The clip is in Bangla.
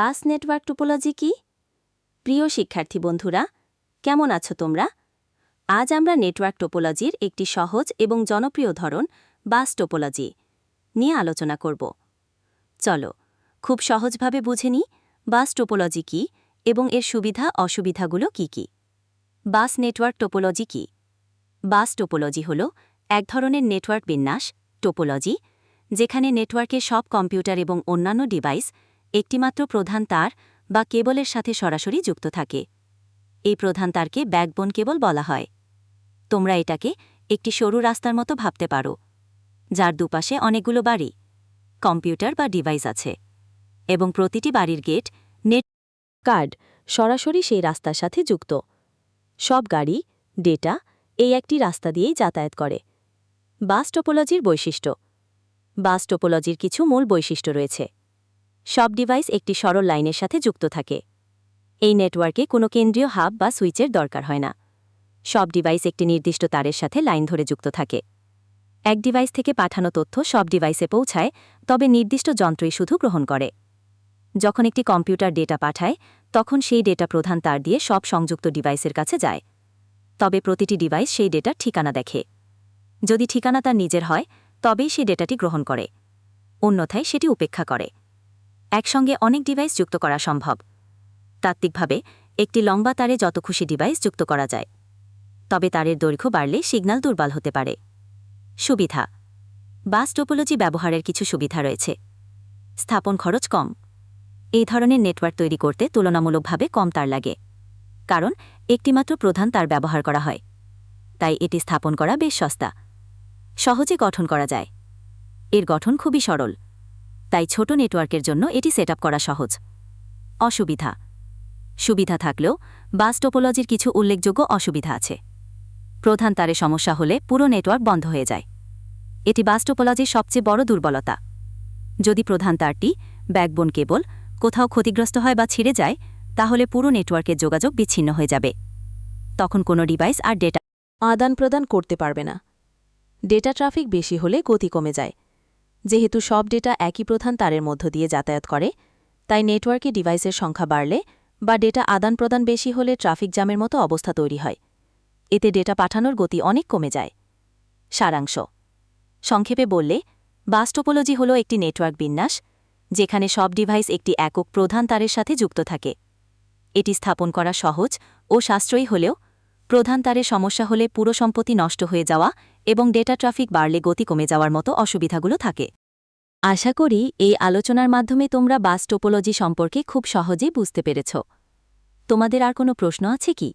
বাস নেটওয়ার্ক টোপোলজি কি? প্রিয় শিক্ষার্থী বন্ধুরা, কেমন আছো তোমরা? আজ আমরা নেটওয়ার্ক টোপোলজির একটি সহজ এবং জনপ্রিয় ধরন বাস টোপোলজি নিয়ে আলোচনা করব। চলো, খুব সহজভাবে বুঝে নিই বাস টোপোলজি কি এবং এর সুবিধা অসুবিধাগুলো কি কি। বাস নেটওয়ার্ক টোপোলজি কি? বাস টোপোলজি হল এক ধরনের নেটওয়ার্ক বিন্যাস, টোপোলজি, যেখানে নেটওয়ার্কের সব কম্পিউটার এবং অন্যান্য ডিভাইস একটিমাত্র প্রধান তার বা কেবলের সাথে সরাসরি যুক্ত থাকে। এই প্রধান তারকে ব্যাকবোন কেবল বলা হয়। তোমরা এটাকে একটি সরু রাস্তার মতো ভাবতে পারো, যার দুপাশে অনেকগুলো বাড়ি, কম্পিউটার বা ডিভাইস আছে, এবং প্রতিটি বাড়ির গেট, নেট, কার্ড সরাসরি সেই রাস্তার সাথে যুক্ত। সব গাড়ি, ডেটা এই একটি রাস্তা দিয়েই যাতায়াত করে। বাস টোপোলজির বৈশিষ্ট্য। বাস টোপোলজির কিছু মূল বৈশিষ্ট্য রয়েছে। সব ডিভাইস একটি সরল লাইনের সাথে যুক্ত থাকে। এই নেটওয়ার্কে কোনো কেন্দ্রীয় হাব বা সুইচের দরকার হয় না। সব ডিভাইস একটি নির্দিষ্ট তারের সাথে লাইন ধরে যুক্ত থাকে। এক ডিভাইস থেকে পাঠানো তথ্য সব ডিভাইসে পৌঁছায়, তবে নির্দিষ্ট যন্ত্রই শুধু গ্রহণ করে। যখন একটি কম্পিউটার ডেটা পাঠায়, তখন সেই ডেটা প্রধান তার দিয়ে সব সংযুক্ত ডিভাইসের কাছে যায়। তবে প্রতিটি ডিভাইস সেই ডেটার ঠিকানা দেখে। যদি ঠিকানা তার নিজের হয়, তবেই সে ডেটাটি গ্রহণ করে। অন্যথায় সেটি উপেক্ষা করে। একসঙ্গে অনেক ডিভাইস যুক্ত করা সম্ভব। তাত্ত্বিকভাবে, একটি লম্বা তারে যত খুশি ডিভাইস যুক্ত করা যায়। তবে তারের দৈর্ঘ্য বাড়লে সিগন্যাল দুর্বল হতে পারে। সুবিধা, বাস টোপোলজি ব্যবহারের কিছু সুবিধা রয়েছে। স্থাপন খরচ কম। এই ধরনের নেটওয়ার্ক তৈরি করতে তুলনামূলকভাবে কম তার লাগে। কারণ, একটিমাত্র প্রধান তার ব্যবহার করা হয়। তাই এটি স্থাপন করা বেশ সস্তা। সহজে গঠন করা যায়। এর গঠন খুবই সরল। তাই ছোট নেটওয়ার্কের জন্য এটি সেট করা সহজ। অসুবিধা। সুবিধা থাকলেও বাস টোপোলজির কিছু উল্লেখযোগ্য অসুবিধা আছে। প্রধান তারে সমস্যা হলে পুরো নেটওয়ার্ক বন্ধ হয়ে যায়। এটি বাস টোপোলজির সবচেয়ে বড় দুর্বলতা। যদি প্রধান তারটি ব্যাকবোন কেবল কোথাও ক্ষতিগ্রস্ত হয় বা ছিঁড়ে যায়, তাহলে পুরো নেটওয়ার্কের যোগাযোগ বিচ্ছিন্ন হয়ে যাবে। তখন কোনো ডিভাইস আর ডেটা আদান প্রদান করতে পারবে না। ডেটা ট্রাফিক বেশি হলে গতি কমে যায়। যেহেতু সব ডেটা একই প্রধান তারের মধ্য দিয়ে যাতায়াত করে, তাই নেটওয়ার্কে ডিভাইসের সংখ্যা বাড়লে বা ডেটা আদান প্রদান বেশি হলে ট্রাফিক জ্যামের মতো অবস্থা তৈরি হয়। এতে ডেটা পাঠানোর গতি অনেক কমে যায়। সারাংশ। সংক্ষেপে বললে বাস্টোপোলজি হল একটি নেটওয়ার্ক বিন্যাস, যেখানে সব ডিভাইস একটি একক প্রধান তারের সাথে যুক্ত থাকে। এটি স্থাপন করা সহজ ও সাশ্রয়ী হলেও প্রধান তারের সমস্যা হলে পুরো সম্পত্তি নষ্ট হয়ে যাওয়া এবং ডেটা ট্রাফিক বাড়লে গতি কমে যাওয়ার মতো অসুবিধাগুলো থাকে। আশা করি এই আলোচনার মাধ্যমে তোমরা বাস টোপোলজি সম্পর্কে খুব সহজেই বুঝতে পেরেছ। তোমাদের আর কোনো প্রশ্ন আছে কি?